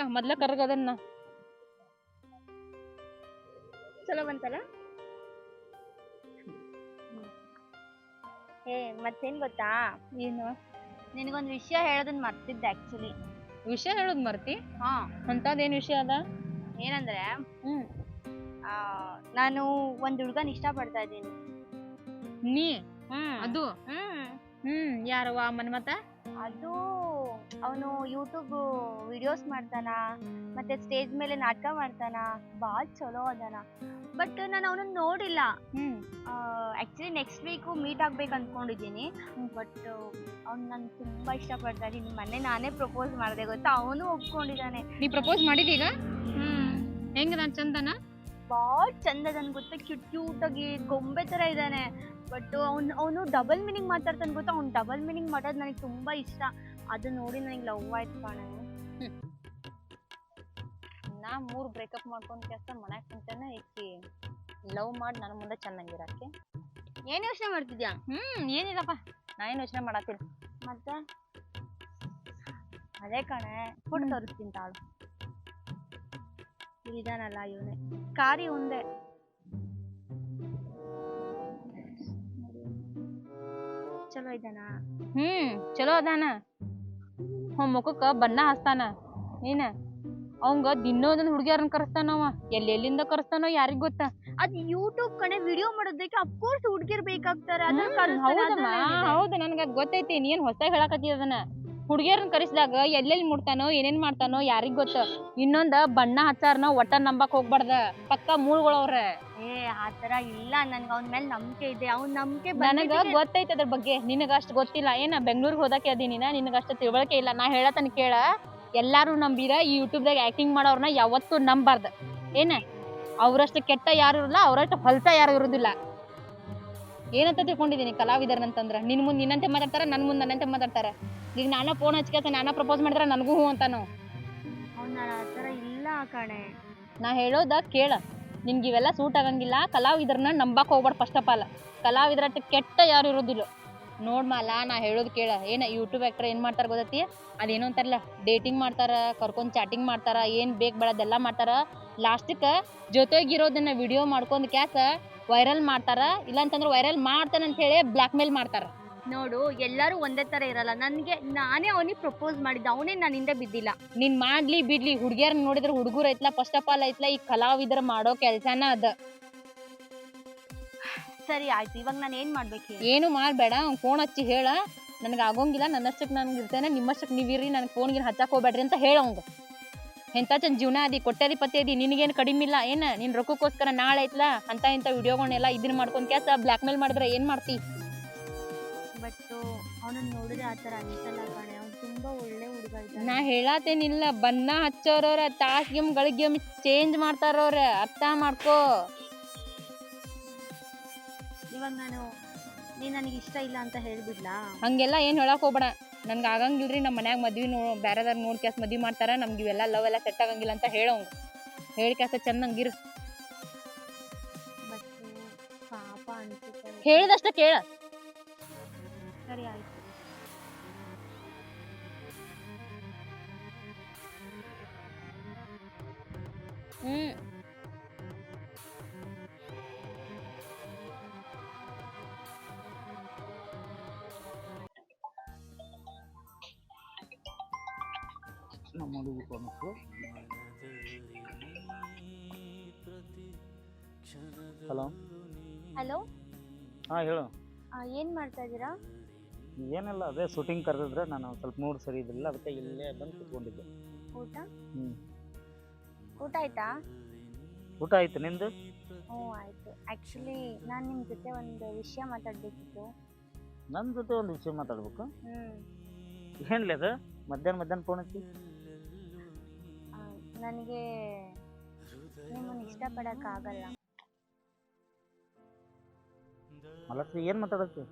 ಹಾಕ ಮೊದ್ಲ ಕರ್ಗದನ್ನ. ಚಲೋ ಬಂತಲ್ಲ? ಏ ಮತ್ತೇನ್ ಗೊತ್ತಾ? ಏನು? ನಿನಗೊಂದ್ ವಿಷಯ ಹೇಳೋದನ್ನ ಮರ್ತಿದ್ದೆ ಆಕ್ಚುಲಿ ವಿಷಯ ಹೇಳೋದ್ ಮರ್ತಿ? ಹಾ. ಅಂತದೇನ್ ವಿಷಯ ಅದ? ಏನಂದ್ರೆ ಹ್ಮ್. ಆ, ನಾನು ಒಂದ್ ಹುಡ್ಗನ್ ಇಷ್ಟ ಪಡ್ತಾ ಇದ್ದೀನಿ. ನೀ? ಹ್ಮ್. ಅದು? ಹ್ಮ್. ಹ್ಮ್ ಯಾರವ ಮನ್ಮತ ಅದು ಅವನು ಯೂಟ್ಯೂಬ್ ವಿಡಿಯೋಸ್ ಮಾಡ್ತಾನ ಮತ್ತೆ ಸ್ಟೇಜ್ ಮೇಲೆ ನಾಟಕ ಮಾಡ್ತಾನ ಭಾಳ ಚಲೋ ಅದಾನ. ಬಟ್ ನಾನು ಅವನನ್ನ ನೋಡಿಲ್ಲ. Hmm. Actually next week meet ಆಗ್ಬೇಕು ಅನ್ಕೊಂಡಿದ್ದೀನಿ. ಬಟ್ ಅವ್ನು ನಾನು ತುಂಬಾ ಇಷ್ಟಪಡ್ತಾನೆ ಇದ್ದೀನಿ. ಮೊನ್ನೆ ನಾನೇ ಪ್ರಪೋಸ್ ಮಾಡಿದೆ ಗೊತ್ತಾ? ಅವನು ಒಪ್ಕೊಂಡಿದ್ದಾನೆ. ನೀ ಪ್ರಪೋಸ್ ಮಾಡಿದೀಗ ಹ್ಮ್. ಹೆಂಗ ನಾನ್ ಚಂದನ? ಭಾಳ ಚಂದ ಅದನ್ ಗೊತ್ತಾ? ಕ್ಯೂಟ್ ಕ್ಯೂಟ್ ಆಗಿ ಗೊಂಬೆ ತರ ಇದ್ದಾನೆ. ಬಟ್ ಅವ್ನು ಅವನು ಡಬಲ್ ಮೀನಿಂಗ್ ಮಾತಾಡ್ತಾನೆ ಗೊತ್ತಾ? ಅವ್ನು ಡಬಲ್ ಮೀನಿಂಗ್ ಮಾಡೋದು ನನಗೆ ತುಂಬಾ ಇಷ್ಟ. ಅದು ನೋಡಿ ನನಗೆ ಲವ್ ಆಯ್ತು ಕಣೆ. ನಾ ಮೂರು ಬ್ರೇಕಪ್ ಮಾಡ್ಕೊಂಡ್ ಕೆಲಸ ಮನ್ಯಾಗ ಕುಂತೇನೆ ಈಕಿ ಲವ್ ಮಾಡಿ ನನ್ನ ಮುಂದೆ ಚೆನ್ನಾಗಿರಕ್ಕೆ. ಏನ್ ಯೋಚನೆ ಮಾಡ್ತಿದ್ಯಾ? ಹ್ಮ್ ಏನಿಲ್ಲಪ್ಪ. ನಾ ಏನ್ ಯೋಚನೆ ಮಾಡತ್ತಿಲ್ಲ ಮತ್ತೆ? ಅದೇ ಕಣೆ ಫುಡ್ ತೋರಿಸ್ತೀನಿ ತಾಳು. ಇದಾನಲ್ಲ ಇವನೇ. ಕಾರಿ ಒಂದೇ ಚಲೋ ಇದ್ದಾನಾ? ಹ್ಮ್ ಚಲೋ ಅದಾನ. ಮುಖಕ್ಕ ಬಣ್ಣ ಹಚ್ತಾನ ಏನ? ಅವಂಗ ದಿನೋದೊಂದ್ ಹುಡುಗಿಯರನ್ನ ಕರೆಸ್ತಾನವ ಎಲ್ಲೆಲ್ಲಿಂದ ಕರೆಸ್ತಾನೋ ಯಾರಿಗ್ ಗೊತ್ತ? ಅದ್ ಯೂಟ್ಯೂಬ್ ಕಡೆ ವಿಡಿಯೋ ಮಾಡೋದಕ್ಕೆ ಅಫ್ಕೋರ್ಸ್ ಹುಡ್ಗಿರ್ ಬೇಕಾಗ್ತಾರೆ. ಅದನ್ನ ಕರೆಸ್ತಾರೆ, ಹೌದಮ್ಮ ಅದನ್ನ ಹೇಳಿದೆ. ಹೌದು ನನ್ಗ ಅದ್ ಗೊತ್ತೈತಿ. ನೀನ್ ಹೊಸ ಹೇಳಕತ್ತಿ ಅದನ್ನ. ಹುಡುಗಿಯರನ್ನ ಕರೆಸಿದಾಗ ಎಲ್ಲೆಲ್ಲಿ ಮುಟ್ತಾನೋ ಏನೇನ್ ಮಾಡ್ತಾನೋ ಯಾರಿಗ್ ಗೊತ್ತ? ಇನ್ನೊಂದ ಬಣ್ಣ ಹಚ್ಚಾರನ ಒಟ್ಟ ನಂಬಕ್ ಹೋಗ್ಬಾರ್ದ. ಪಕ್ಕ ಮೂಳ್ಗಳವ್ರ. ಏ ಆತರ ಇಲ್ಲ. ನನ್ಗೆ ಅವನ ಮೇಲೆ ನಂಬಿಕೆ ಇದೆ. ಅವ್ನ ನಂಬಿಕೆ ನನಗ ಗೊತ್ತೈತೆ ಅದ್ರ ಬಗ್ಗೆ. ನಿನಗ ಅಷ್ಟು ಗೊತ್ತಿಲ್ಲ. ಏನ ಬೆಂಗ್ಳೂರ್ಗೆ ಹೋದಕ್ಕೆ ಅದೀನಿ ನೀನ ನಿನಗ ಅಷ್ಟು ತಿಳುವಳಿಕೆ ಇಲ್ಲ. ನಾ ಹೇಳತನ ಕೇಳ. ಎಲ್ಲಾರು ನಂಬಿರ ಈ ಯೂಟ್ಯೂಬ್ದಾಗ ಆಕ್ಟಿಂಗ್ ಮಾಡೋರ್ನ ಯಾವತ್ತೂ ನಂಬಾರ್ದ. ಏನ? ಅವರಷ್ಟು ಕೆಟ್ಟ ಯಾರು ಇರಲ್ಲ ಅವ್ರಷ್ಟು ಹೊಲ್ಸ ಯಾರು ಇರುದಿಲ್ಲ. ಏನಂತ ತಿಳ್ಕೊಂಡಿದ್ದೀನಿ ಕಲಾವಿದರನಂತಂದ್ರ ನಿನ್ ಮುಂದೆ ನಿನ್ನಂತೆ ಮಾತಾಡ್ತಾರ ನನ್ ಮುಂದೆ ನನ್ನಂತೆ ಮಾತಾಡ್ತಾರ? ಈಗ ನಾನ ಫೋನ್ ಹಚ್ಕೇತ ನಾನ ಪ್ರಪೋಸ್ ಮಾಡಿದ್ರೆ ನನಗೂ ಹೂ ಅಂತಾನು? ಅವ್ನ ಆತರ ಇಲ್ಲ ಕಣೆ. ನಾ ಹೇಳೋದ ಕೇಳ. ನಿನ್ಗೆ ಇವೆಲ್ಲ ಸೂಟ್ ಆಗಂಗಿಲ್ಲ. ಕಲಾವಿದ್ರನ್ನ ನಂಬಕ್ ಹೋಗ್ಬಾರ್ದು ಫಸ್ಟ್ ಆಫ್ ಆಲ್ ಕಲಾವಿದ್ರ ಕೆಟ್ಟ ಯಾರು ಇರೋದಿಲ್ಲ. ನೋಡ್ ಮಾಲ, ನಾ ಹೇಳೋದು ಕೇಳ. ಏನು ಯೂಟ್ಯೂಬ್ ಆಕ್ಟರ್ ಏನು ಮಾಡ್ತಾರ ಗೊತ್ತೈತಿ? ಅದೇನೋ ಅಂತಾರಲ್ಲ ಡೇಟಿಂಗ್ ಮಾಡ್ತಾರ, ಕರ್ಕೊಂಡು ಚಾಟಿಂಗ್ ಮಾಡ್ತಾರ, ಏನು ಬೇಕ್ ಬೇಡದೆಲ್ಲ ಮಾಡ್ತಾರ. ಲಾಸ್ಟಿಗೆ ಜೊತೆಗಿರೋದನ್ನ ವಿಡಿಯೋ ಮಾಡ್ಕೊಂಡು ಕ್ಯಾಸ ವೈರಲ್ ಮಾಡ್ತಾರ. ಇಲ್ಲ ಅಂತಂದ್ರ ವೈರಲ್ ಮಾಡ್ತಾನೆ ಅಂತ ಹೇಳಿ ಬ್ಲಾಕ್ ಮೇಲ್ ಮಾಡ್ತಾರ. ನೋಡು ಎಲ್ಲರೂ ಒಂದೇ ತರ ಇರಲ್ಲ. ನನ್ಗೆ ನಾನೇ ಅವನಿಗೆ ಪ್ರಪೋಸ್ ಮಾಡಿದ್ದ ಅವನೇ ನನ್ನ ಹಿಂದೆ ಬಿದ್ದಿಲ್ಲ. ನೀನ್ ಮಾಡ್ಲಿ ಬಿಡ್ಲಿ ಹುಡುಗಿಯರ್ ನೋಡಿದ್ರೆ ಹುಡುಗರು ಐತ್ಲ ಫಸ್ಟ್ ಆಫ್ ಆಲ್ ಐತ್ಲಾ ಈ ಕಲಾವಿದ್ರ ಮಾಡೋ ಕೆಲ್ಸಾನ ಅದ. ಸರಿ ಆಯ್ತು. ಇವಾಗ ನಾನು ಏನ್ ಮಾಡ್ಬೇಕು ಹೇಳು? ಏನು ಮಾಡ್ಬೇಡ ಅವ್ನ್ ಫೋನ್ ಹಚ್ಚಿ ಹೇಳ. ನನಗೆ ಆಗೋಂಗಿಲ್ಲ ನನ್ನಷ್ಟಕ್ಕೆ ನನ್ಗೆ ಇರ್ತೇನೆ ನಿಮ್ಮಷ್ಟಕ್ಕೆ ನೀವಿರ್ರಿ ನನಗೆ ಫೋನ್ಗೆ ಹಚ್ಚಕ್ ಹೋಗ್ಬೇಡ್ರಿ ಅಂತ ಹೇಳ ಅವಂಗ ಎಂತ ಚಂದ ಜೀವನ ಅದಿ ಕೊಟ್ಟದಿ ಪತ್ತೆ ಅದಿ ನಿನಗೇನು ಕಡಿಮೆ ಇಲ್ಲ ಏನು? ನಿನ್ ರೊಕ್ಕಕ್ಕೋಸ್ಕರ ನಾಳೆ ಐತ್ಲಾ ಅಂತ ಇಂಥ ವಿಡಿಯೋಗಳನ್ನೆಲ್ಲ ಇದನ್ನ ಮಾಡ್ಕೊಂಡ್ ಕ್ಯಾಸ ಬ್ಲ್ಯಾಕ್ ಮೇಲ್ ಮಾಡಿದ್ರೆ ಏನ್ ಮಾಡ್ತಿ? ಅವನನ್ನ ನೋಡಿದ್ರೆ ಆ ಥರ ಅನ್ಸಲ್ಲ ಕಣೆ. ಅವ್ನು ತುಂಬಾ ಒಳ್ಳೆ ಹುಡುಗ ಇದ್ದಾನೆ. ನಾ ಹೇಳತೇನಿಲ್ಲ ಬನ್ನ ಹಚ್ಚೋರವ್ರ ತಾಸ್ ಗಿಮ್ ಗಳಿಗೆಮ್ ಚೇಂಜ್ ಮಾಡ್ತಾರವ್ರ ಅರ್ಥ ಮಾಡ್ಕೋ. ಇವಾಗ ನಾನು ನೀನ್ ನನಗೆ ಇಷ್ಟ ಇಲ್ಲ ಅಂತ ಹೇಳ್ಬಿಡ್ಲಾ? ಹಂಗೆಲ್ಲ ಏನ್ ಹೇಳಕ್ ಹೋಗ್ಬೇಡ. ನನ್ಗೆ ಆಗಂಗಿಲ್ರಿ ನಮ್ಮ ಮನ್ಯಾಗ ಮದ್ವಿ ನೋ ಬ್ಯಾರೆದಾರ್ ನೋಡ್ ಕ್ಯಾಸ್ ಮದ್ವಿ ಮಾಡ್ತಾರ ನಮ್ಗೆ ಇವೆಲ್ಲ ಲವ್ ಎಲ್ಲ ಸೆಟ್ ಆಗಂಗಿಲ್ಲ ಅಂತ ಹೇಳೋಂಗ ಹೇಳಿ ಕ್ಯಾಸ ಚಂದಂಗಿರು ಬಟ್ ಪಾಪ ಅನ್ಸುತ್ತೆ. ಹೇಳಿದಷ್ಟ ಕೇಳ. ಹ್ಮ್ ನಮ್ಮ ಹುಡುಗಿ ಫೋನ್ ಹಲೋ? ಹಲೋ? ಹಾಂ ಹೇಳು. ಏನು ಮಾಡ್ತಾ ಇದ್ದೀರಾ? ಏನಿಲ್ಲ ಅದೇ ಶೂಟಿಂಗ್ ಕರೆದಿದ್ರೆ ನಾನು ಸ್ವಲ್ಪ ಮೂಡ್ ಸರಿ ಇದ್ದಿಲ್ಲ ಅದಕ್ಕೆ ಇಲ್ಲೇ ಬಂದು ಕುತ್ಕೊಂಡಿದ್ದೆ. ಊಟ? ಹ್ಞೂ ಊಟ ಆಯ್ತಾ? ಊಟ ಆಯ್ತು ನಿಂದು? ಹ್ಞೂ ಆಯ್ತು. ಆ್ಯಕ್ಚುಲಿ ನಾನು ನಿಮ್ಮ ಜೊತೆ ಒಂದು ವಿಷಯ ಮಾತಾಡಬೇಕಿತ್ತು. ನನ್ನ ಜೊತೆ ಒಂದು ವಿಷಯ ಮಾತಾಡ್ಬೇಕು? ಹ್ಞೂ ಏನ್ಲೇ ಅದು? ಮಧ್ಯಾಹ್ನ ಮಧ್ಯಾಹ್ನ ಫೋನ್ ಹಚ್ಚಿ. ನನಗೆ ನಿಮ್ಮನ್ನು ಇಷ್ಟಪಡೋಕ್ಕಾಗಲ್ಲ ಮಲಸಿ ಏನು ಮಾತಾಡಕ್ಕೆ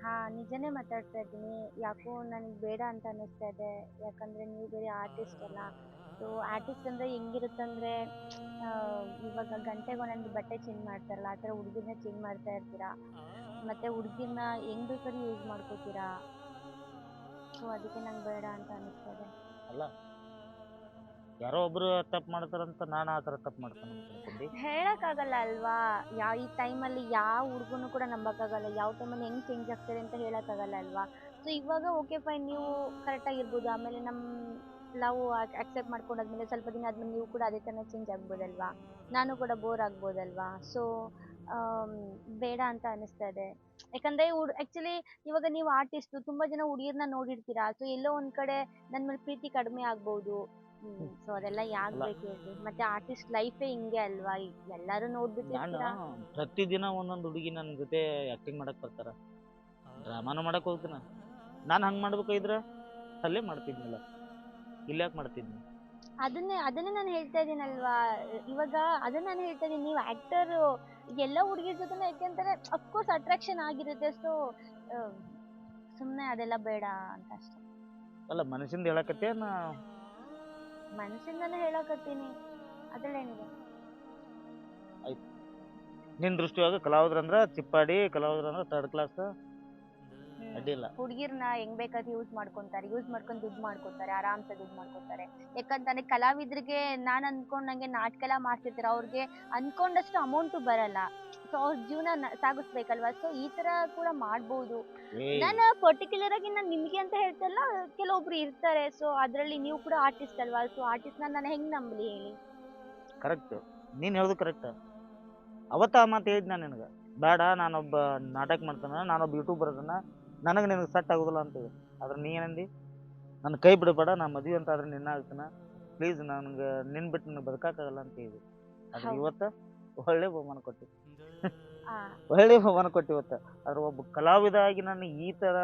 ಹಾ ನಿಜನೇ ಮಾತಾಡ್ತಾ ಇದ್ದೀನಿ. ಯಾಕೋ ನನಗೆ ಬೇಡ ಅಂತ ಅನ್ನಿಸ್ತಾ ಇದೆ. ಯಾಕಂದರೆ ನೀವು ಬೇರೆ ಆರ್ಟಿಸ್ಟ್ ಅಲ್ಲ. ಸೊ ಆರ್ಟಿಸ್ಟ್ ಅಂದ್ರೆ ಹೆಂಗಿರುತ್ತಂದರೆ ಇವಾಗ ಗಂಟೆಗೆ ಒಂದೊಂದು ಬಟ್ಟೆ ಚೇಂಜ್ ಮಾಡ್ತಾರಲ್ಲ ಆ ಥರ ಹುಡುಗಿನ ಚೇಂಜ್ ಮಾಡ್ತಾ ಇರ್ತೀರಾ? ಮತ್ತೆ ಹುಡುಗಿನ ಹೆಂಗ್ ಬೇಕಾದ್ರೂ ಯೂಸ್ ಮಾಡ್ಕೋತೀರಾ? ಸೊ ಅದಕ್ಕೆ ನಂಗೆ ಬೇಡ ಅಂತ ಅನಿಸ್ತದೆ ಅಲ್ಲ ಯಾರೋ ಒಬ್ರು ತಪ್ಪು ಮಾಡ್ತಾರಂತ ನಾನು ಆ ಥರ ತಪ್ಪು ಮಾಡ್ತಾನೆ ಅನ್ಕೊಂಡಿ. ಹೇಳೋಕ್ಕಾಗಲ್ಲ ಅಲ್ವಾ? ಯಾವ ಈ ಟೈಮಲ್ಲಿ ಯಾವ ಹುಡುಗನೂ ಕೂಡ ನಂಬಕ್ಕಾಗಲ್ಲ. ಯಾವ ಟೈಮಲ್ಲಿ ಹೆಂಗ್ ಚೇಂಜ್ ಆಗ್ತಾರೆ ಅಂತ ಹೇಳೋಕ್ಕಾಗಲ್ಲ ಅಲ್ವಾ? ಸೊ ಇವಾಗ ಓಕೆ ಫೈನ್ ನೀವು ಕರೆಕ್ಟಾಗಿ ಇರ್ಬೋದು ಆಮೇಲೆ ನಮ್ಮ ಲವ್ ಅಕ್ಸೆಪ್ಟ್ ಮಾಡ್ಕೊಂಡಾದ್ಮೇಲೆ ಸ್ವಲ್ಪ ದಿನ ಆದ್ಮೇಲೆ ನೀವು ಕೂಡ ಅದೇ ಥರ ಚೇಂಜ್ ಆಗ್ಬೋದಲ್ವಾ? ನಾನು ಕೂಡ ಬೋರ್ ಆಗ್ಬೋದಲ್ವಾ? ಸೊ ಬೇಡ ಅಂತ ಅನಿಸ್ತಾ ಇದೆ ಯಾಕಂದ್ರೆ ಆಕ್ಚುಲಿ ಆ್ಯಕ್ಚುಲಿ ಇವಾಗ ನೀವು ಆರ್ಟಿಸ್ಟು ತುಂಬಾ ಜನ ಹುಡುಗಿರ್ನ ನೋಡಿರ್ತೀರಾ ಸೊ ಎಲ್ಲೋ ಒಂದ್ ಕಡೆ ನನ್ನ ಮೇಲೆ ಪ್ರೀತಿ ಕಡಿಮೆ ಆಗ್ಬೋದು. ಸೊ ಅದೆಲ್ಲ ಯಾಕೆ ಅಲ್ಲ. ಬೇಕು ಮತ್ತೆ ಆರ್ಟಿಸ್ಟ್ ಲೈಫೇ ಹಿಂಗೆ ಅಲ್ವಾ? ಎಲ್ಲಾರು ಎಲ್ಲರೂ ನಾನು ನೋಡ್ಬಿಟ್ಟಿರ್ತೀರಾ ಪ್ರತಿದಿನ ಒಂದೊಂದು ಹುಡುಗಿ ನನ್ನ ಜೊತೆ ಆಕ್ಟಿಂಗ್ ಮಾಡಕ್ ಬರ್ತಾರ. ಡ್ರಾಮಾನು ಮಾಡಕ್ ಹೋಗ್ತೀನ. ನಾನು ಹಂಗ್ ಮಾಡ್ಬೇಕಾಗಿದ್ರ ಅಲ್ಲೇ ಮಾಡ್ತಿದ್ನಲ್ಲ ಇಲ್ಲಿ ಯಾಕೆ ಮಾಡ್ತಿದ್ನಿ ಅದನ್ನೇ ಅದನ್ನೇ ನಾನು ಹೇಳ್ತಾ ಇದ್ದೀನಲ್ವಾ. ಇವಾಗ ಅದನ್ನ ನಾನು ಹೇಳ್ತಾ ಇದ್ದೀನಿ. ನೀವು ಆಕ್ಟರ್ ಎಲ್ಲ ಹುಡುಗಿರ ಜೊತೆ ಯಾಕೆಂತಾರೆ ಅಫ್ಕೋರ್ಸ್ ಅಟ್ರಾಕ್ಷನ್ ಆಗಿರುತ್ತೆ. ಸೊ ಸುಮ್ಮನೆ ಅದೆಲ್ಲ ಬೇಡ ಅಂತ ಅಷ್ಟೇ. ಅಲ್ಲ ಮನಸ್ಸಿಂದ ಹೇಳಕತ್ತೆ ನಾ? ಮನಸ್ಸಿಂದನೇ ಹೇಳಕತ್ತೀನಿ. ಅದ್ರಲ್ಲೇನಿದೆ ನಿನ್ನ ದೃಷ್ಟಿಯಾಗ ಕಲಾವಿದ್ರಂದ್ರೆ ಚಿಪ್ಪಾಡಿ ಕಲಾವಿದ್ರಂದ್ರೆ ಥರ್ಡ್ ಕ್ಲಾಸ್ ಅಡ್ಡಿಲ್ಲ. ಹುಡುಗಿರ್ನ ಹೆಂಗ್ ಬೇಕಾದ್ ಯೂಸ್ ಮಾಡ್ಕೊಂತಾರೆ ಯೂಸ್ ಮಾಡ್ಕೊಂಡು ದುಡ್ಡು ಮಾಡ್ಕೊತಾರೆ ಆರಾಮ್ಸೆ ದುಡ್ಡು ಮಾಡ್ಕೊತಾರೆ. ಯಾಕಂತಾನೆ ಕಲಾವಿದ್ರಿಗೆ ನಾನ್ ಅನ್ಕೊಂಡಂಗೆ ನಾಟಕ ಎಲ್ಲ ಮಾಡ್ತಿರ್ತಾರೆ ಅವ್ರಿಗೆ ಅನ್ಕೊಂಡಷ್ಟು ಅಮೌಂಟು ಬರಲ್ಲ. ಸೊ ಅವ್ರ ಜೀವನ ಸಾಗಿಸ್ಬೇಕಲ್ವಾ? ಸೊ ಈ ತರ ಕೂಡ ಮಾಡ್ಬೋದು. ನಾನು ಪರ್ಟಿಕ್ಯುಲರ್ ಆಗಿ ನಾನು ನಿಮ್ಗೆ ಅಂತ ಹೇಳ್ತಲ್ಲ ಕೆಲವೊಬ್ರು ಇರ್ತಾರೆ. ಸೊ ಅದರಲ್ಲಿ ನೀವು ಕೂಡ ಆರ್ಟಿಸ್ಟ್ ಅಲ್ವಾ? ಸೊ ಆರ್ಟಿಸ್ಟ್ ನಾನು ಹೆಂಗ್ ನಂಬಲಿ ಹೇಳಿ? ಕರೆಕ್ಟ್ ನೀನು ಹೇಳೋದು ಕರೆಕ್ಟ್ ಅವತ್ತ ಮಾತು ಹೇಳಿದ್ ನಾನು ನಿನಗೆ. ಬೇಡ ನಾನೊಬ್ಬ ನಾಟಕ ಮಾಡ್ತಾನ ನಾನೊಬ್ಬ ಯೂಟ್ಯೂಬರ್ ಅದನ್ನ ನನಗೆ ನಿನಗೆ ಸೆಟ್ ಆಗೋದಿಲ್ಲ ಅಂತೇಳಿ ಆದ್ರೆ ನೀ ಏನಂದಿ? ನನ್ನ ಕೈ ಬಿಡಬೇಡ ನಾ ಮದುವೆ ಅಂತ ಆದ್ರೆ ನಿನ್ನ ಆಗ್ತಾನ. ಪ್ಲೀಸ್ ನನಗೆ ನಿನ್ ಬಿಟ್ಟು ನನಗೆ ಬದುಕಾಗಲ್ಲ ಅಂತ ಹೇಳಿ. ಆದ್ರೆ ಹೌದು. ಇವತ್ತು ಒಳ್ಳೆ ಬಹುಮಾನ ಕೊಟ್ಟಿ. ಆ, ಒಳ್ಳೆ ಬಹುಮಾನ ಕೊಟ್ಟಿ ಇವತ್ತು. ಆದ್ರೆ ಒಬ್ಬ ಕಲಾವಿದ ಆಗಿ ನಾನು ಈ ಥರ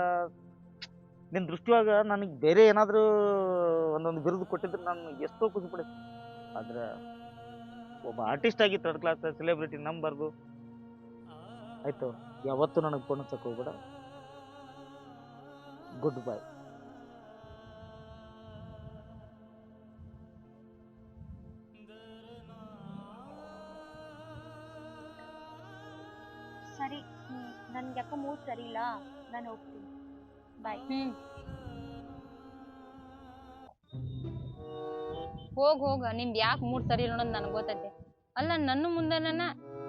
ನಿನ್ನ ದೃಷ್ಟಿಯಾಗ ನನಗೆ ಬೇರೆ ಏನಾದರೂ ಒಂದೊಂದು ಬಿರುದು ಕೊಟ್ಟಿದ್ರೆ ನಾನು ಎಷ್ಟೋ ಖುಷಿ ಪಡಿಸ್ತೀನಿ ಆದ್ರೆ ಒಬ್ಬ ಆರ್ಟಿಸ್ಟ್ ಆಗಿ ಥರ್ಡ್ ಕ್ಲಾಸ್ ಸೆಲೆಬ್ರಿಟಿ ನಂಬರ್ದು ಆಯ್ತು. ಯಾವತ್ತೂ ನನಗೆ ಪೋಣಿಸಕ್ಕೆ ಹೋಗ್ಬೇಡ. ಗುಡ್ ಬೈ ಸರಿ ನನ್ಗೆ ಯಾಕೋ ಮೂಡ್ ಸರಿ ಇಲ್ಲ ನಾನು ಹೋಗ್ತೀನಿ. ಬಾಯ್ ಹ್ಮ್. ಹೋಗ್ ಹೋಗ ನಿಂದ್ ಯಾಕೆ ಮೂಡ್ ಸರಿ ಇಲ್ಲ ಅನ್ನೋದು ನನಗೆ ಗೊತ್ತೈತೆ. ಅಲ್ಲ ನನ್ನ ಮುಂದೆನ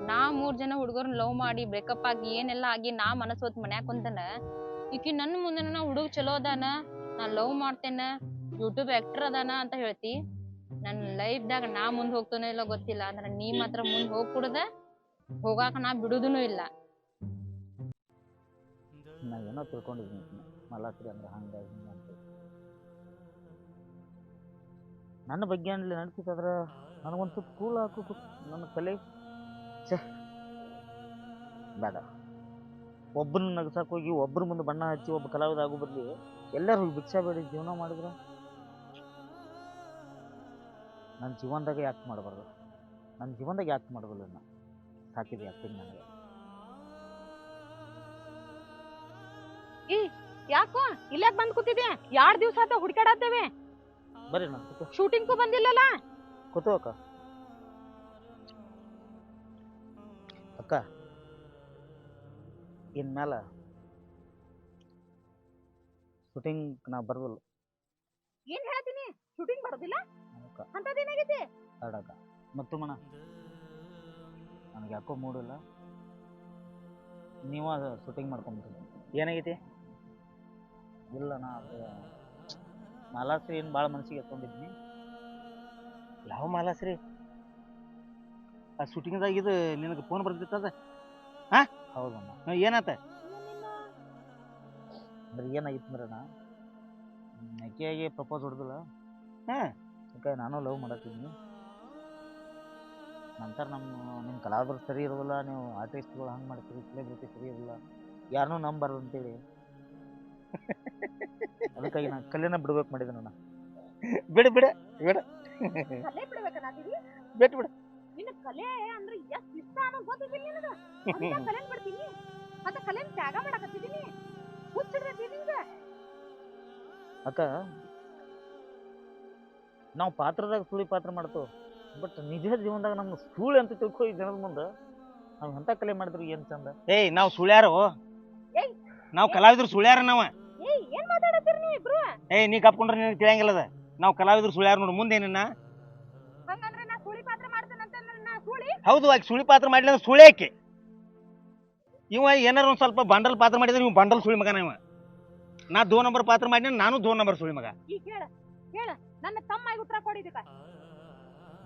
ನಾ ಮೂರ್ ಜನ ಹುಡುಗರನ್ನ ಲವ್ ಮಾಡಿ ಬ್ರೇಕಪ್ ಆಗಿ ಏನೆಲ್ಲ ಆಗಿ ನಾ ಮನಸ್ಸು ಹೊತ್ತು ಮನ್ಯಾಗ ಕುಂತನ ಈಕಿ ನನ್ನ ನಾ ಹುಡುಗ ಚಲೋ ಅದಾನ, ನಾ ಲವ್ ಮಾಡ್ತೇನ ಯೂಟ್ಯೂಬ್ ಆಕ್ಟರ್ ಅದಾನ ಅಂತ ಹೇಳ್ತಿ. ನನ್ನ ಲೈಫ್ದಾಗ ನಾ ಮುಂದೆ ಹೋಗ್ತಾನೋ ಇಲ್ಲ ಗೊತ್ತಿಲ್ಲ ಅಂದ್ರೆ ನೀ ಮಾತ್ರ ಮುಂದೆ ಹೋಗ್ ಕುಡ್ದ ಹೋಗಾಕ ನಾ ಬಿಡುದೂನು ಇಲ್ಲ. ನಾ ಏನೋ ತಿಳ್ಕೊಂಡಿದ್ದೀನಿ ಮಲಾತ್ರಿ ಅಂದ್ರೆ ಹಂಗಾಗಿ ನನ್ನ ಬಗ್ಗೆ ಅಂದ್ರೆ ನಡ್ತಿತ್ತಾದ್ರೆ ನನಗೊಂದು ಸ್ವಲ್ಪ ಕೂಲ್ ಹಾಕು ನನ್ನ ಕಲೆ ಛೇ. ಬೇಡ. ಒಬ್ಬನ ನಗ್ಸಕ್ಕೆ ಹೋಗಿ ಒಬ್ಬರ ಮುಂದೆ ಬಣ್ಣ ಹಚ್ಚಿ ಒಬ್ಬ ಕಲಾವಿದ ಆಗೋ ಬದಲಿ ಎಲ್ಲರೂ ಭಿಕ್ಷಾ ಬೇಡಿ ಜೀವನ ಮಾಡಿದ್ರೆ ನನ್ನ ಜೀವನದಾಗ ಯಾಕೆ ಮಾಡಬಾರ್ದು? ನನ್ನ ಜೀವನದಾಗ ಯಾಕೆ ಮಾಡಬಲ್ಲ ನಾ ಸಾಕಿದೆ ಆ್ಯಕ್ಟಿಂಗ್ ನನಗೆ. ಯಾಕೋ? ಇಲ್ಲೇ ಬಂದ್ ಕೂತಿದ್ಯಾ? ಎರಡ್ ದಿವ್ಸ ಆತ ಹುಡ್ಕಾಡತ್ತೇವೆ ಬರ್ರಿ ನಾ ಕೂತು ಶೂಟಿಂಗ್ಗೂ ಬಂದಿಲ್ಲಲ್ಲ? ಕೂತು ಅಕ್ಕ. ಇನ್ಮೇಲೆ ಶೂಟಿಂಗ್ ನಾ ಬರ್ದಿಲ್ಲ ಏನ್ ಹೇಳ್ತೀನಿ ಶೂಟಿಂಗ್ ಬರೋದಿಲ್ಲ? ಅಕ್ಕ ಅಂತದೇನಾಗೈತಿ ಅಡಕ ಮತ್ತು ಮಣ ನನಗೆ ಯಾಕೋ ಮೂಡಿಲ್ಲ ನೀವು ಶೂಟಿಂಗ್ ಮಾಡ್ಕೊಂಬಿಟ್ರಿ ಏನಾಗೈತಿ? ಇಲ್ಲ ನಾ ಅದು ಮಾಲಾಶ್ರೀ ಏನು ಭಾಳ ಮನಸ್ಸಿಗೆ ಎತ್ಕೊಂಡಿದ್ನಿ. ಯಾವ ಮಾಲಾಶ್ರೀ? ಆ ಶೂಟಿಂಗ್ದಾಗ ಇದು ನಿನಗೆ ಫೋನ್ ಬರ್ತಿತ್ತದ ಹೌದಣ್ಣ ಏನಾತ ಅಂದ್ರೆ ಏನಾಗಿತ್ತು ಅಂದ್ರೆ ನಾ ಆಕೆಯಾಗಿ ಪ್ರಪೋಸ್ ಹೊಡೆದಿಲ್ಲ. ಹಾ. ಯಾಕೆ ನಾನು ಲವ್ ಮಾಡತ್ತಿದ್ನಿ ನಂತರ ನಮ್ಮ ನಿಮ್ಮ ಕಲಾವಿದರು ಸರಿ ಇರೋದಿಲ್ಲ ನೀವು ಆರ್ಟಿಸ್ಟ್ಗಳು ಹಂಗೆ ಮಾಡ್ತೀರಿ ಸೆಲೆಬ್ರಿಟಿ ಸರಿ ಇರೋದಿಲ್ಲ ಯಾರನ್ನೂ ನಂಬಾರ್ದು ಅಂತೇಳಿ. ಅದಕ್ಕಾಗಿ ನಾನು ಕಲೆನ ಬಿಡ್ಬೇಕು ಮಾಡಿದೆ ನಾನು ಬಿಡು ಬಿಡ ಬಿಡ. ಕಲೆ ಬಿಡ್ಬೇಕನ್ನಾತೀವಿ ಬಿಟ್ಟು ಬಿಡು ನಿನ್ನ ಕಲೆ ಅಂದ್ರೆ ಎಷ್ಟ್ ಇಷ್ಟ ಅನ್ನೋದು ಗೊತ್ತಿದ್ದಿಲ್ಲ ನಿನಗ? ಅಂತ ಅಂತ ಕಲೆನ್ ತ್ಯಾಗ ಮಾಡಕತ್ತಿದೀನಿ ನಿಂಗ ಅಕ್ಕ ನಾವು ಪಾತ್ರದಾಗ ಸುಳಿ ಪಾತ್ರ ಮಾಡ್ತೇವೆ. ಬಟ್ ನಿಜ ಜೀವನದಾಗ ನಮ್ಗೆ ಸುಳ್ಳು ಅಂತ ತಿಳ್ಕೊ ಈ ಜನದ ಮುಂದೆ ನಾವು ಎಂಥ ಕಲೆ ಮಾಡಿದ್ರು ಏನು ಚಂದ? ಏಯ್ ನಾವು ಸುಳ್ಯಾರು. ಏಯ್. ನಾವು ಕಲಾವಿದ್ರು ಸುಳ್ಯಾರ ನಾವ. ಏಯ್ ಏನ್ ಮಾತಾಡತ್ತಿ ಕಪ್ಕೊಂತೀರಿ ನೀವು ಇಬ್ರು? ಏ ನೀ ಕಪ್ಕೊಂಡ್ರೆ ನಿನಗೆ ತಿಳಿಯಂಗಿಲ್ಲ ಅದ. ನಾವು ಕಲಾವಿದ್ರು ಸುಳ್ಯಾರ ನೋಡು ಮುಂದೆ ಏನಿನ್ನ ಹಂಗಂದ್ರೆ ನಾ ಸುಳಿ ಪಾತ್ರ ಮಾಡ್ತೇನಂತ ನಾ ಸುಳಿ? ಹೌದು ಆಕೆ ಸುಳಿ ಪಾತ್ರ ಮಾಡಿಲ್ಲ ಅಂದ್ರೆ ಸುಳಿ ಆಕೆ. ಇವ ಏನಾರ ಒಂದು ಸ್ವಲ್ಪ ಬಂಡಲ್ ಪಾತ್ರ ಮಾಡಿದ್ರೆ ಇವ್ ಬಂಡಲ್ ಸುಳಿ ಮಗನ ಇವ. ನಾ ದೋ ನಂಬರ್ ಪಾತ್ರ ಮಾಡಿದ್ರೆ ನಾನು ದೋ ನಂಬರ್ ಸುಳಿ ಮಗ. ಈಗ ಹೇಳ ಹೇಳ ನನ್ನ ತಮ್ಮ ಉತ್ತರ ಕೊಡಿದಕ್ಕ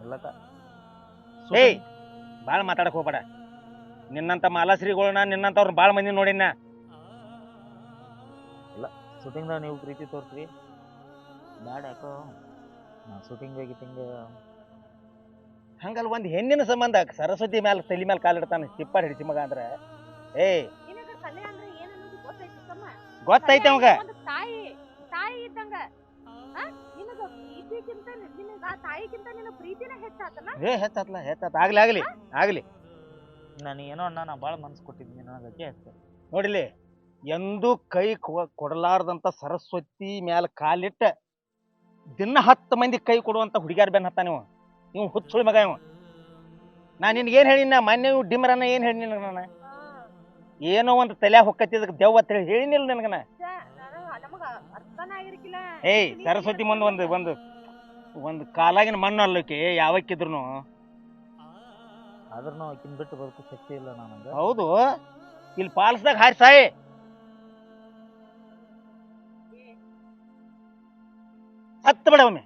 ಇಲ್ಲಕ್ಕ ಏಯ್ ಭಾಳ ಮಾತಾಡಕ್ ಹೋಗ್ಬೇಡ. ನಿನ್ನಂತ ಮಾಲಾಶ್ರೀಗಳನ್ನ ನಿನ್ನಂತವ್ರನ್ನ ಭಾಳ ಮಂದಿ ನೋಡಿನ. ಶೂಟಿಂಗ್ದಾಗ ನೀವು ಪ್ರೀತಿ ತೋರ್ಸ್ರಿ. ಬ್ಯಾಡ ಯಾಕೋ ನಾ ಶೂಟಿಂಗ್ ಹೋಗಿತ್ತಂಗೆ ಹಂಗಲ್ಲ ಒಂದು ಹೆಣ್ಣಿನ ಸಂಬಂಧ ಸರಸ್ವತಿ ಮ್ಯಾಲ ತಲೆ ಮ್ಯಾಲ ಕಾಲಿಡ್ತಾನೆ ತಿಪ್ಪಾಡ್ ಹಿಡಿಸಿ ಮಗ ಅಂದ್ರೆ. ಏಯ್ ನಿನಗ ಕಲೆ ಅಂದ್ರೆ ಏನನ್ನೋದು ಗೊತ್ತೈತಿ ತಮ್ಮ? ಗೊತ್ತೈತೆ ಅವಂಗ. ಒಂದು ತಾಯಿ ತಾಯಿ ಇದ್ದಂಗ. ಆ? ನಿನಗ ಪ್ರೀತಿಗಿಂತ ನಿನಗ ಆ ತಾಯಿಗಿಂತ ನಿನ್ನ ಪ್ರೀತಿನ ಹೆಚ್ಚಾತಲ್ಲ? ಏ ಹೆಚ್ಚಾತ್ಲ ಹೆಚ್ಚಾತ್. ಆಗ್ಲಿ ಆಗ್ಲಿ ಆಗ್ಲಿ. ನಾನು ಏನೋ ಅಣ್ಣ ನಾ ಭಾಳ ಮನ್ಸು ಕೊಟ್ಟಿದ್ದೀನಿ ನನಗೆ ಅಷ್ಟೇ ನೋಡಿಲಿ ಎಂದೂ ಕೈ ಕೊ- ಕೊಡಲಾರ್ದಂತ ಸರಸ್ವತಿ ಮ್ಯಾಲ ಕಾಲಿಟ್ಟ ದಿನ ಹತ್ತು ಮಂದಿ ಕೈ ಕೊಡುವಂತ ಹುಡುಗ್ಯಾರ ಬೆನ್ ಹತ್ತ ನೀವು? ಇವ್ ಹುಚ್ಚುಳಿ ಮಗ ಇವ. ನಾ ನಿನ್ಗೆ ಏನ್ ಹೇಳಿನ ಮೊನ್ನೆ ಇವ್ ಡಿಮ್ರನ್ನ ಏನ್ ಹೇಳಿ ನಿನಗ ನಾನು? ಏನೋ ಒಂದು ತಲೆ ಹೊಕ್ಕತ್ತಿದ್ದಕ್ಕೆ ದೆವ್ವ ಅಂತ ಹೇಳಿ ಹೇಳಿನಿಲ್ಲ ನನಗನ? ನಮಗ ಅರ್ಥನ ಆಗಿರ್ಕಿಲ್ಲ. ಏಯ್ ಸರಸ್ವತಿ ಮುಂದೆ ಒಂದು ಒಂದು ಒಂದು ಕಾಲಾಗಿನ ಮಣ್ಣು ಅಲ್ಲಕ್ಕೆ ಯಾವಕ್ಕಿದ್ರು ಆದ್ರೂ ಆಕಿನ ಬಿಟ್ಟು ಬದುಕು ಶಕ್ತಿ ಇಲ್ಲ ನನಗೆ. ಹೌದು. ಇಲ್ಲಿ ಪಾಲ್ಸ್ದಾಗ ಹಾರಿ ಸಾಯಿ. ಹತ್ತು ಬಿಡ ಒಮ್ಮೆ.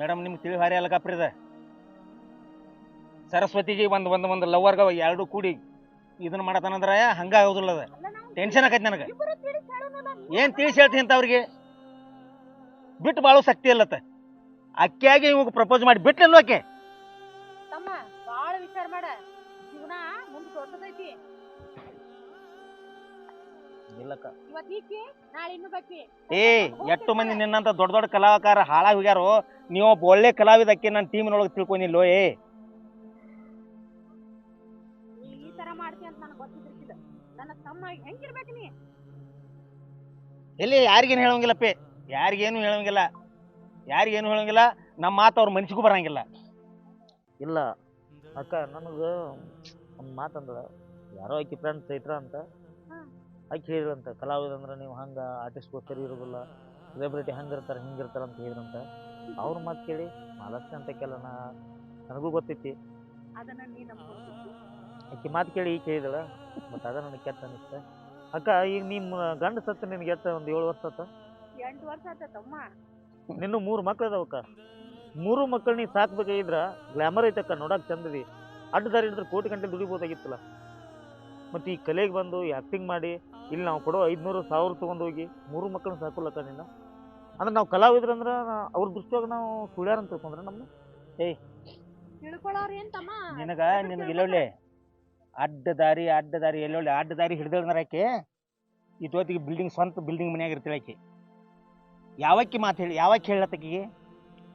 ಮೇಡಮ್ ನಿಮ್ಗೆ ತಿಳಿ ಹಾರಿ ಅಲ್ಲ ಕಪ್ರಿದ ಸರಸ್ವತಿಗೆ ಒಂದು ಒಂದು ಒಂದು ಲವರ್ಗ ಎರಡು ಕೂಡಿ ಇದನ್ನ ಮಾಡತಾನಂದ್ರ ಹಂಗ ಆಗೋದಿಲ್ಲ ಅದ. ಟೆನ್ಷನ್ ಆಕೈತಿ ನನಗೆ. ಏನು ತಿಳಿಸಿ ಹೇಳ್ತೀನಿ ಅಂತ ಅವ್ರಿಗೆ? ಬಿಟ್ಟು ಬಾಳು ಶಕ್ತಿ ಇಲ್ಲತ್ತ. ಅಕ್ಕಿಯಾಗಿ ಇವಾಗ ಪ್ರಪೋಸ್ ಮಾಡಿ ಬಿಟ್ಲಿಲ್ಲ ಆಕೆ. ತಮ್ಮ ಬಾಳ ವಿಚಾರ ಮಾಡ. ಜೀವನ ಮುಂದ್ ದೊಡ್ಡದೈತಿ ಇಲ್ಲಕ್ಕ. ಇವತ್ ಈಕಿ ನಾಳೆ ಇನ್ನು ಬಾಕಿ ಏ ಎಷ್ಟು ಮಂದಿ ನಿನ್ನಂತ ದೊಡ್ಡ ದೊಡ್ಡ ಕಲಾವಕಾರ ಹಾಳಾಗಿ ಹೋಗ್ಯಾರೋ ನೀವು ಒಬ್ಬ ಒಳ್ಳೆ ಕಲಾವಿದಕ್ಕೆ ನನ್ನ ಟೀಮಿನೊಳಗೆ ತಿಳ್ಕೊಂಡಿಲ್ಲೋ ಏ? ನನ್ನ ತಮ್ಮ ಹೆಂಗಿರ್ಬೇಕು ನೀ? ಎಲ್ಲಿ ಯಾರಿಗೇನು ಹೇಳೋಂಗಿಲ್ಲಪ್ಪೆ. ಯಾರಿಗೇನು ಹೇಳೋಂಗಿಲ್ಲ. ಯಾರಿಗೇನು ಹೇಳೋಂಗಿಲ್ಲ. ನಮ್ಮ ಮಾತು ಅವ್ರ ಮನ್ಸಿಗೂ ಬರಂಗಿಲ್ಲ. ಇಲ್ಲ. ಅಕ್ಕ ನನಗೆ ಒಂದು ಮಾತಂದ್ರ ಯಾರೋ ಆಕಿ ಫ್ರೆಂಡ್ಸ್ ಚೈತ್ರ ಅಂತ ಆಕಿ ಹೇಳಿದ್ರಂತ ಕಲಾವಿದಂದ್ರೆ ನೀವು ಹಂಗೆ ಆರ್ಟಿಸ್ಟ್ಗಳು ಸರಿ ಇರೋದಿಲ್ಲ ಸೆಲೆಬ್ರಿಟಿ ಹಂಗಿರ್ತಾರೆ ಹಿಂಗಿರ್ತಾರೆ ಅಂತ ಹೇಳಿದ್ರಂತ ಅವ್ರ ಮಾತು ಕೇಳಿ ಮಾಲಕ್ಷ್ಮಿ ಅಂತ ಕೆಲ ನನಗೂ ಗೊತ್ತೈತಿ. ಅದನ್ನ ನೀ ನಂಬ್ಕೊಳ್ತಿದ್ದಿ ಆಕಿ ಮಾತು ಕೇಳಿ ಈಚೆ ಕೇಳಿದಳ ಮತ್ತು ಅದ ನನಗೆ ಕೆಟ್ಟ ಅನಿಸ್ತ. ಅಕ್ಕ ಈಗ ನಿಮ್ಮ ಗಂಡ ಸತ್ತು ನಿನಗೆ ಎತ್ತ ಒಂದು ಏಳು ವರ್ಷ ಆತ? ಎಂಟು ವರ್ಷ ಆತ ತಮ್ಮ ನಿನ್ನೂ ಮೂರು ಮಕ್ಳು ಅದಾವಕ್ಕ ಮೂರು ಮಕ್ಕಳು ನೀ ಸಾಕ್ಬೇಕಾಗಿದ್ರ ಗ್ಲಾಮರ್ ಐತಕ್ಕ ನೋಡಕ್ ಚಂದದಿ ಅಡ್ಡ ದಾರಿ ಹಿಡಿದ್ರೆ ಕೋಟಿ ಗಂಟೆ ದುಡಿಬೋದಾಗಿತ್ತಲ್ಲ. ಮತ್ತು ಈ ಕಲೆಗೆ ಬಂದು ಆ್ಯಕ್ಟಿಂಗ್ ಮಾಡಿ ಇಲ್ಲಿ ನಾವು ಕೊಡೋ ಐದುನೂರು ಸಾವಿರ ತೊಗೊಂಡು ಹೋಗಿ ಮೂರು ಮಕ್ಕಳನ್ನ ಸಾಕೋಲಕ್ಕ ನಿನ್ನ ಅಂದ್ರೆ ನಾವು ಕಲಾವಿದ್ರಂದ್ರೆ ಅವ್ರ ದೃಷ್ಟಿಯಾಗ ನಾವು ಸುಳ್ಯಾರ ಅಂತ ತಿಳ್ಕೊಂಡ್ರೆ ನಮ್ಮ ತಿಳ್ಕೊಳ್ಳೋರ್ ಏನ್ ತಮ್ಮ? ನಿನಗ ನಿನಗೆ ಎಲ್ಲೊಳ್ಳೆ ಅಡ್ಡ ದಾರಿ ಅಡ್ಡ ದಾರಿ ಎಲ್ಲೊಳ್ಳೆ ಅಡ್ಡ ದಾರಿ ಹಿಡ್ದ್ರೆ ಆಕೆ ಇಷ್ಟೊತ್ತಿಗೆ ಬಿಲ್ಡಿಂಗ್ ಸ್ವಂತ ಬಿಲ್ಡಿಂಗ್ ಮನ್ಯಾಗ ಇರ್ತಾಳೆ ಆಕೆ. ಯಾವಕ್ಕಿ ಮಾತು ಹೇಳಿ ಯಾವಕ್ಕೆ ಹೇಳತ್ತಕಿಗೆ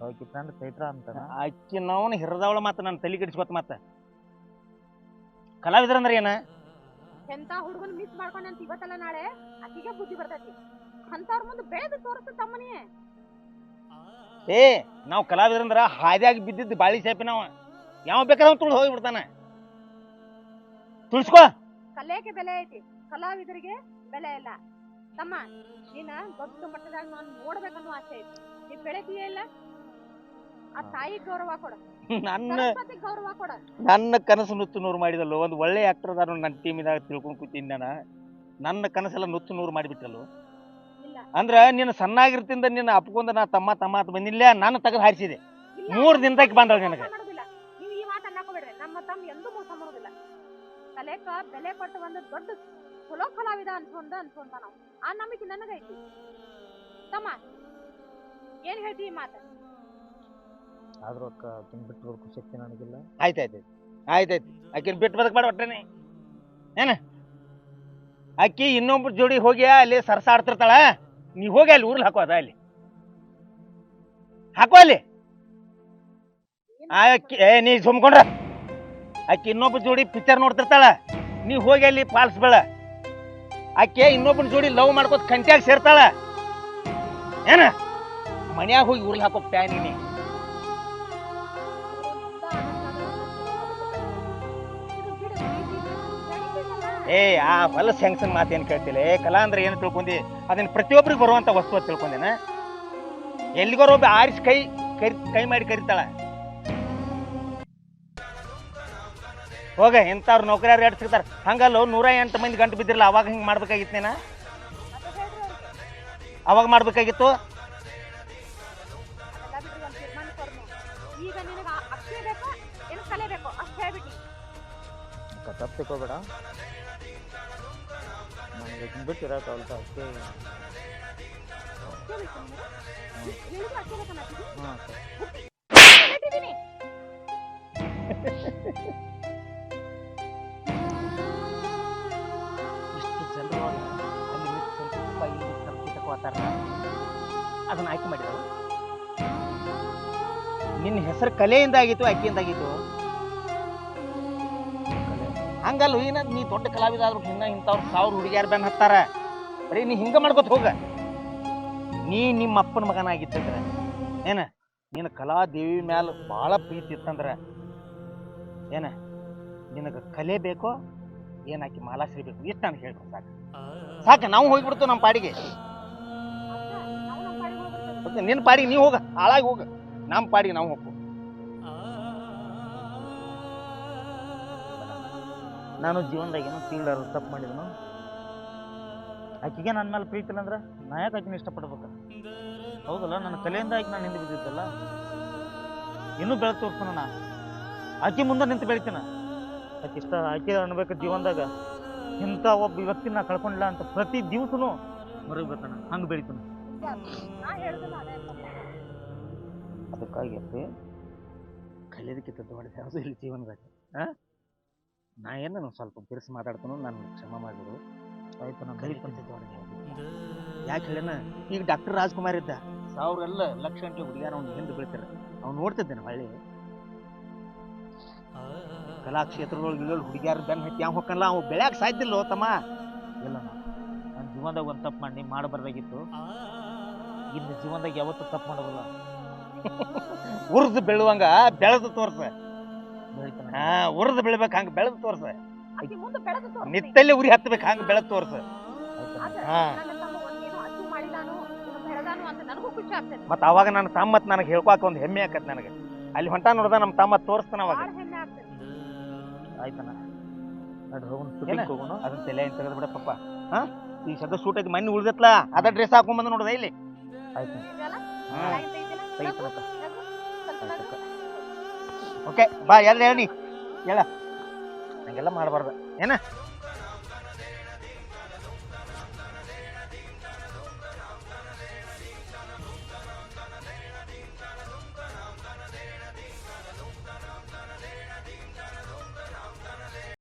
ಅವಕ್ಕೆ ಫ್ರೆಂಡ್ ಚೈತ್ರ ಅಂತ ಆಕಿ ನಾವು ಹಿರದವಳ ಮಾತು ನನ್ನ ತಲೆ ಕೆಡಿಸ್ಕೊತ ಮಾತ. ಕಲಾವಿದ್ರಂದ್ರೆ ಏನ? ಎಂತ ಹುಡುಗನ್ ಮಿಸ್ ಮಾಡ್ಕೊಂಡೆ ಅಂತ ಇವತ್ತಲ್ಲ ನಾಳೆ ಆಕಿಗೆ ಬುದ್ಧಿ ಬರ್ತೈತಿ. ಅಂತವ್ರ ಮುಂದೆ ಬೆಳೆದು ತೋರಿಸ್ತ ತಮ್ಮನಿ. ಏ ನಾವು ಕಲಾವಿದ್ರಂದ್ರ ಹಾದ್ಯಾಗ ಬಿದ್ದಿದ್ದು ಬಾಳಿ ಸೇಪಿ ನಾವು ಯಾವ ಬೇಕಾದ್ರೆ ಅವ್ನು ತುಳಿದು ಹೋಗಿಬಿಡ್ತಾನ. ತುಳ್ಸ್ಕೋ. ಕಲೆಗೆ ಬೆಲೆ ಐತಿ. ಕಲಾವಿದರಿಗೆ ಬೆಲೆ ಇಲ್ಲ. ತಮ್ಮ ನೀನ ದೊಡ್ಡ ಮಟ್ಟದಾಗ ನಾನು ನೋಡ್ಬೇಕನ್ನೋ ಆಸೆ ಐತಿ. ನೀ ಬೆಳೆತೀಯ ಇಲ್ಲ. ಆ ತಾಯಿ ಗೌರವ ಕೊಡ. ನನ್ನ ಸರಸ್ವತಿ ಗೌರವ ಕೊಡ. ನನ್ನ ಕನಸು ನುತ್ತು ನೂರು ಮಾಡಿದಲ್ಲೋ? ಒಂದು ಒಳ್ಳೆ ಆಕ್ಟರ್ ಅದಾರ ನನ್ನ ಟೀಮಿದಾಗ ತಿಳ್ಕೊಂಡು ಕೂತೀನಿ ನಾನು. ನನ್ನ ಕನಸೆಲ್ಲ ನುತ್ತು ನೂರು ಮಾಡಿಬಿಟ್ಟಲ್ಲೋ ಇಲ್ಲ. ಅಂದ್ರ ನೀನು ಸಣ್ಣಾಗಿರ್ತಿಂದ ನಿನ್ನ ಅಪ್ಕೊಂಡ ನಾ ತಮ್ಮ ತಮ್ಮ ಅಂತ ಬಂದಿಲ್ಲ ನಾನು ತೆಗೆದು ಹಾರಿಸಿದೆ. ಮೂರು ದಿನದಾಗ ಬಂದಳು ನನಗೆ. ಮಾಡೋದಿಲ್ಲ. ನೀವು ಈ ಮಾತು ಅನ್ನಕೋಬೇಡ್ರಿ ನಮ್ಮ ತಮ್ಮ ಎಂದೂ ಕಲೆಕ ಬೆಲೆ ಕೊಟ್ಟು ಒಂದು ದೊಡ್ಡ ಚಲೋ ಕಲಾವಿದ ಅನ್ಸ್ಕೊಂಡ ಅನ್ಸ್ಕೊಂತ ನಾವು. ಆ ನಂಬಿಕೆ ನನಗೈತಿ. ತಮ್ಮ ಏನ್ ಹೇಳ್ತಿ ಈ ಮಾತು? ಆದ್ರೂ ಅಕ್ಕ ಅದನ್ನ ಬಿಟ್ಟು ಬದುಕು ಶಕ್ತಿ ನನಗಿಲ್ಲ ಆಯ್ತಾಯ್ತು ಆಯ್ತಾಯ್ತು ಆಕಿನ ಬಿಟ್ಟು ಬದಕ್ ಒಟ್ಟನೆ. ಏನ? ಅಕ್ಕಿ ಇನ್ನೊಬ್ರ ಜೋಡಿ ಹೋಗಿ ಅಲ್ಲಿ ಸರ್ಸಾಡ್ತಿರ್ತಾಳ? ನೀ ಹೋಗಿ ಅಲ್ಲಿ ಊರ್ಲಿ ಹಾಕೋ ಅದ ಅಲ್ಲಿ. ಹಾಕೋ ಅಲ್ಲಿ. ಆ ಅಕ್ಕಿ ಏ ನೀ ಸುಮ್ಕೊಂಡ್ರ. ಅಕ್ಕಿ ಇನ್ನೊಬ್ಬ ಜೋಡಿ ಪಿಕ್ಚರ್ ನೋಡ್ತಿರ್ತಾಳ. ನೀ ಹೋಗಿ ಅಲ್ಲಿ ಪಾಲ್ಸ್ ಬೇಳ. ಆಕೆ ಇನ್ನೊಬ್ಬನ ಜೋಡಿ ಲವ್ ಮಾಡ್ಕೋತ ಕಂಟ್ಯಾಗ ಸೇರ್ತಾಳ. ಏನ? ಮನ್ಯಾಗ ಹೋಗಿ ಉರ್ಲಿ ಹಾಕೋ ಪ್ಯಾನ್ ನೀ? ಇದು ಬಿಡು, ಇದು ಬೆಳಿತೈತಲ್ಲ, ಏ ಆ ಹೊಲಸ್ ಹೆಂಗಸನ್ ಮಾತೇನು ಕೇಳ್ತಿಲ್ಲ? ಏ ಕಲಾ ಅಂದ್ರೆ ಏನು ತಿಳ್ಕೊಂಡಿ ಅದನ್ನ ಪ್ರತಿಯೊಬ್ಬರಿಗೆ ಬರುವಂತ ವಸ್ತು ತಿಳ್ಕೊಂಡೇನ? ಎಲ್ಲಿಗೋರೊಬ್ಬ ಆರಿಸಿ ಕೈ ಕರಿ ಕೈ ಮಾಡಿ ಕರಿತಾಳ. ಹೋಗ ಇಂಥವ್ರು ನೌಕರಿಯಾರು ಎರಡು ಸಿಗ್ತಾರೆ? ಹಂಗಲ್ಲ ನೂರ ಎಂಟು ಮಂದಿ ಗಂಟು ಬಿದ್ದಿರಲ್ಲ ಅವಾಗ ಹಿಂಗೆ ಮಾಡ್ಬೇಕಾಗಿತ್ತು ನೀನ? ಅವಾಗ ಮಾಡ್ಬೇಕಾಗಿತ್ತು? ಈಗ ನಿನಗ ಅಕ್ಷಯ ಸಂಕೀತಕ್ಕವಾತಾರ ಅದನ್ನ ಆಯ್ಕೆ ಮಾಡಿದವು ನಿನ್ನ ಹೆಸರು ಕಲೆಯಿಂದ ಆಗಿತ್ತು ಆಗಿತ್ತು ಹಂಗಲ್ಲ, ಏನ ನೀ ದೊಡ್ಡ ಕಲಾವಿದ ಆದ್ರೂ ಇನ್ನ ಇಂಥವ್ರು ಸಾವಿರ ಹುಡುಗಿಯಾರ ಬ್ಯಾನ್ ಹತ್ತಾರ. ಬರೀ ನೀ ಹಿಂಗ ಮಾಡ್ಕೊತ ಹೋಗ. ನೀ ನಿಮ್ಮ ಅಪ್ಪನ ಮಗನಾಗಿತ್ತಂದ್ರೆ ಏನ, ನಿನ್ನ ಕಲಾದೇವಿ ಮ್ಯಾಲ ಭಾಳ ಪ್ರೀತಿ ಇತ್ತಂದ್ರ, ಏನ, ನಿನಗೆ ಕಲೆ ಬೇಕೋ ಏನಾಕಿ ಮಾಲಾಶ್ರೀ ಬೇಕು, ಇಷ್ಟು ನಾನು ಹೇಳ್ಬೇಕು ಸಾಕು. ಸಾಕು, ನಾವು ಹೋಗ್ಬಿಡ್ತು ನಮ್ಮ ಪಾಡಿಗೆ. ಮತ್ತೆ ನಿನ್ನ ಪಾಡಿಗೆ ನೀವು ಹೋಗ, ಹಾಳಾಗಿ ಹೋಗ. ನಮ್ಮ ಪಾಡಿಗೆ ನಾವು ಹೋಗು ನಾನು ಜೀವನದಾಗ ಏನೋ ತಿಳಿದಾರ ತಪ್ಪು ಮಾಡಿದನು? ಆಕೆಗೆ ನನ್ನ ಮೇಲೆ ಪ್ರೀತಿ ಅಂದ್ರೆ ನಾ ಯಾಕೆ ಆಕಿನ ಇಷ್ಟಪಡ್ಬೇಕು? ಹೌದಲ್ಲ, ನನ್ನ ಕಲೆಯಿಂದ ಆಕೆ ನಾನು ಹಿಂದೆ ಬಿದ್ದಿದ್ದಲ್ಲ? ಇನ್ನೂ ಬೆಳೆ ತೋರ್ಸೋಣ ನಾ. ಆಕೆ ಮುಂದೆ ನಿಂತು ಬೆಳಿತೀನ? ಆಕೆ ಇಷ್ಟ, ಆಕೆ ಅನ್ಬೇಕು ಜೀವನದಾಗ. ಇಂಥ ಒಬ್ಬ ವ್ಯಕ್ತಿನ ನಾ ಕಳ್ಕೊಂಡಿಲ್ಲ ಅಂತ ಪ್ರತಿ ದಿವಸನೂ ಮರಬೇಕಣ್ಣ ಹಂಗೆ ಬೆಳಿತಾನ. ಅದಕ್ಕಾಗಿ ಅಪ್ಪಿ ಕಲಿಯೋದಕ್ಕಿಂತ ದೊಡ್ಡ ಯಾವುದು ಇಲ್ಲಿ ಜೀವನದಾಗ? ನಾ ಏನು ನಾನು ಸ್ವಲ್ಪ ಬಿರ್ಸಿ ಮಾತಾಡ್ತಾನೋ ನಾನು ಕ್ಷಮ ಮಾಡಿದ್ರು ಆಯ್ತು ನಾನು ಕಲಿತಂತೆ ದೊಡ್ಡದು ಯಾವುದು ಯಾಕೆ ಹೇಳ ಈಗ ಡಾಕ್ಟರ್ ರಾಜ್ಕುಮಾರ್ ಇದ್ದ. ಸಾವಿರೆಲ್ಲ ಲಕ್ಷ ಗಂಟೆ ಹುಡುಗಿಯ ಅವ್ನು ಹಿಂದೆ ಬೀಳ್ತಾರೆ. ಅವ್ನು ನೋಡ್ತಿದ್ದೇನೆ ಹಳ್ಳಿ ಕಲಾ ಕ್ಷೇತ್ರದೊಳಗೆ ಇಳಿದು ಹುಡುಗಿಯಾರ ಬೆನ್ನ ಹತ್ತಿ ಯಾವ ಹೊಕ್ಕಲ್ಲ ಅವ್ ಸಾಧ್ಯ ಇಲ್ಲ ತಮ್ಮ. ಇಲ್ಲ ನಾನು ನನ್ನ ಜೀವನದಾಗ ಒಂದು ತಪ್ಪು ಮಾಡಿ ಮಾಡಬಾರ್ದಾಗಿತ್ತು ಇನ್ನು ಜೀವನದಾಗ ಯಾವತ್ತೂ ತಪ್ಪು ಮಾಡೋದಿಲ್ಲ. ಉರ್ದು ಬೆಳುವಂಗ ಬೆಳೆದು ತೋರ್ಸ. ಹಾ ಉರ್ದು ಬೆಳಿಬೇಕು ಹಂಗ ಬೆಳೆದು ತೋರ್ಸ. ನಿತ್ತಲ್ಲಿ ಉರಿ ಹತ್ತಬೇಕು ಹಂಗ ಬೆಳೆದು ತೋರ್ಸ. ಹಾ. ಮತ್ತ ಅವಾಗ ನನ್ನ ತಮ್ಮತ್ ನನಗೆ ಹೇಳ್ಕೊಕ ಒಂದು ಹೆಮ್ಮೆ ಆಕತ್ ನನಗೆ. ಅಲ್ಲಿ ಹೊಂಟ ನೋಡ್ದ ನಮ್ಮ ತಮ್ಮ ತೋರಿಸ್ತಾನ ಅವಾಗ. ಆಯ್ತನ ಏನ? ಅದನ್ನ ತಲೆ ತೆಗೆದು ಬಿಡ ಪಪ್ಪ. ಹಾ? ಈ ಶಬ್ದ ಸೂಟ್ ಐತಿ ಮಣ್ಣು ಉಳ್ದತ್ಲ? ಅದ ಡ್ರೆಸ್ ಹಾಕೊಂಡ್ ಬಂದ ನೋಡ್ದ ಇಲ್ಲಿ? ಆಯ್ತು. ಓಕೆ ಬಾ ಎಲ್ಲ ಹೇಳಿ ಹೇಳ. ಹಂಗೆಲ್ಲ ಮಾಡಬಾರ್ದು. ಏನ?